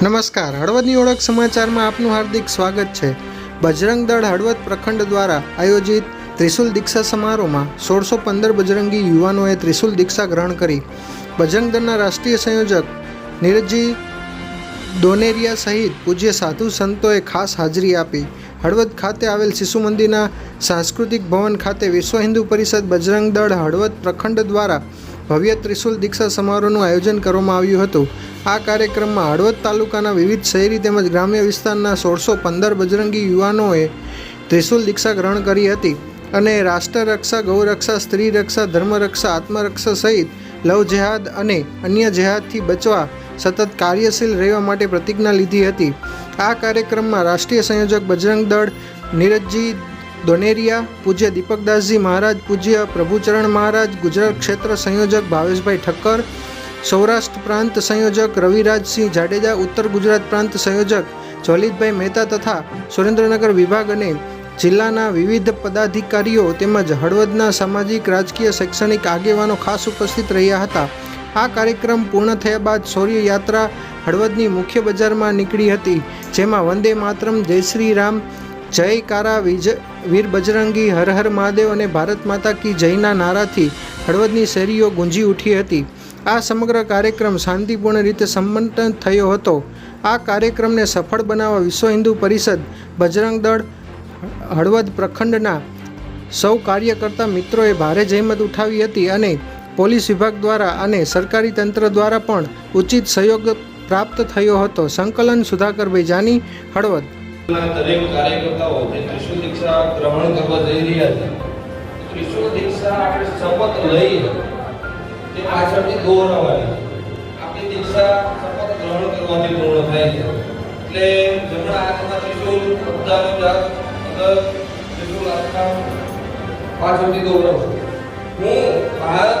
નમસ્કાર. હળવદની ઓળખ સમાચારમાં આપનું હાર્દિક સ્વાગત છે. બજરંગ દળ હળવદ પ્રખંડ દ્વારા આયોજિત ત્રિશુલ દીક્ષા સમારોહમાં સોળસો પંદર બજરંગી યુવાનોએ ત્રિશુલ દીક્ષા ગ્રહણ કરી. બજરંગ દળના રાષ્ટ્રીય સંયોજક નીરજજી દોનેરિયા સહિત પૂજ્ય સાધુ સંતોએ ખાસ હાજરી આપી. હળવદ ખાતે આવેલ શિશુ મંદિરના સાંસ્કૃતિક ભવન ખાતે વિશ્વ હિન્દુ પરિષદ બજરંગ દળ હળવદ પ્રખંડ દ્વારા ભવ્ય ત્રિશુલ દીક્ષા સમારોહનું આયોજન કરવામાં આવ્યું હતું. આ કાર્યક્રમમાં હળવદ તાલુકાના વિવિધ શહેરી તેમજ ગ્રામ્ય વિસ્તારના સોળસો પંદર બજરંગી યુવાનોએ ત્રિશુલ દીક્ષા ગ્રહણ કરી હતી અને રાષ્ટ્ર રક્ષા ગૌરક્ષા સ્ત્રી રક્ષા ધર્મરક્ષા, આત્મરક્ષા સહિત લવ જેહાદ અને અન્ય જેહાદથી બચવા સતત કાર્યશીલ રહેવા માટે પ્રતિજ્ઞા લીધી હતી. આ કાર્યક્રમમાં રાષ્ટ્રીય સંયોજક બજરંગ દળ, નીરજજી દોનેરિયા પૂજ્ય દીપકદાસજી મહારાજ, પૂજ્ય પ્રભુચરણ મહારાજ, ગુજરાત ક્ષેત્ર સંયોજક ભાવેશભાઈ ઠક્કર, સૌરાષ્ટ્ર પ્રાંત સંયોજક રવિરાજસિંહ જાડેજા, ઉત્તર ગુજરાત પ્રાંત સંયોજક જ્વલિતભાઈ મહેતા તથા સુરેન્દ્રનગર વિભાગ અને જિલ્લાના વિવિધ પદાધિકારીઓ તેમજ હળવદના સામાજિક, રાજકીય, શૈક્ષણિક આગેવાનો ખાસ ઉપસ્થિત રહ્યા હતા. આ કાર્યક્રમ પૂર્ણ થયા બાદ શૌર્ય યાત્રા હળવદની મુખ્ય બજારમાં નીકળી હતી, જેમાં વંદે માતરમ, જય શ્રી રામ જય કારા વિજ, વીર બજરંગી, હર હર મહાદેવ અને ભારત માતા કી જયના નારાથી હળવદની શેરીઓ ગુંજી ઉઠી હતી. આ સમગ્ર કાર્યક્રમ શાંતિપૂર્ણ રીતે સંપન્ન થયો હતો. આ કાર્યક્રમને સફળ બનાવવા વિશ્વ હિન્દુ પરિષદ, બજરંગ દળ, હળવદ પ્રખંડના સૌ કાર્યકર્તા મિત્રોએ ભારે જહેમત ઉઠાવી હતી અને પોલીસ વિભાગ દ્વારા અને સરકારી તંત્ર દ્વારા પણ ઉચિત સહયોગ પ્રાપ્ત થયો હતો. સંકલન સુધાકર જાની, હળવદ દરેક કાર્યકર્તાઓ જે ત્રિશુલ દીક્ષા ગ્રહણ કરવા જઈ રહ્યા છે ત્રિશુલ દીક્ષા આપણે શપથ લઈએ તે પાછળથી દોહરાવાની આપણી દીક્ષા શપથ ગ્રહણ કરવાથી પૂર્ણ થાય છે. એટલે જમણા હાથમાં ત્રિશુલ બધાનો જાત ત્રિશુલ આખા પાછળથી દોહરાવો હું ભારત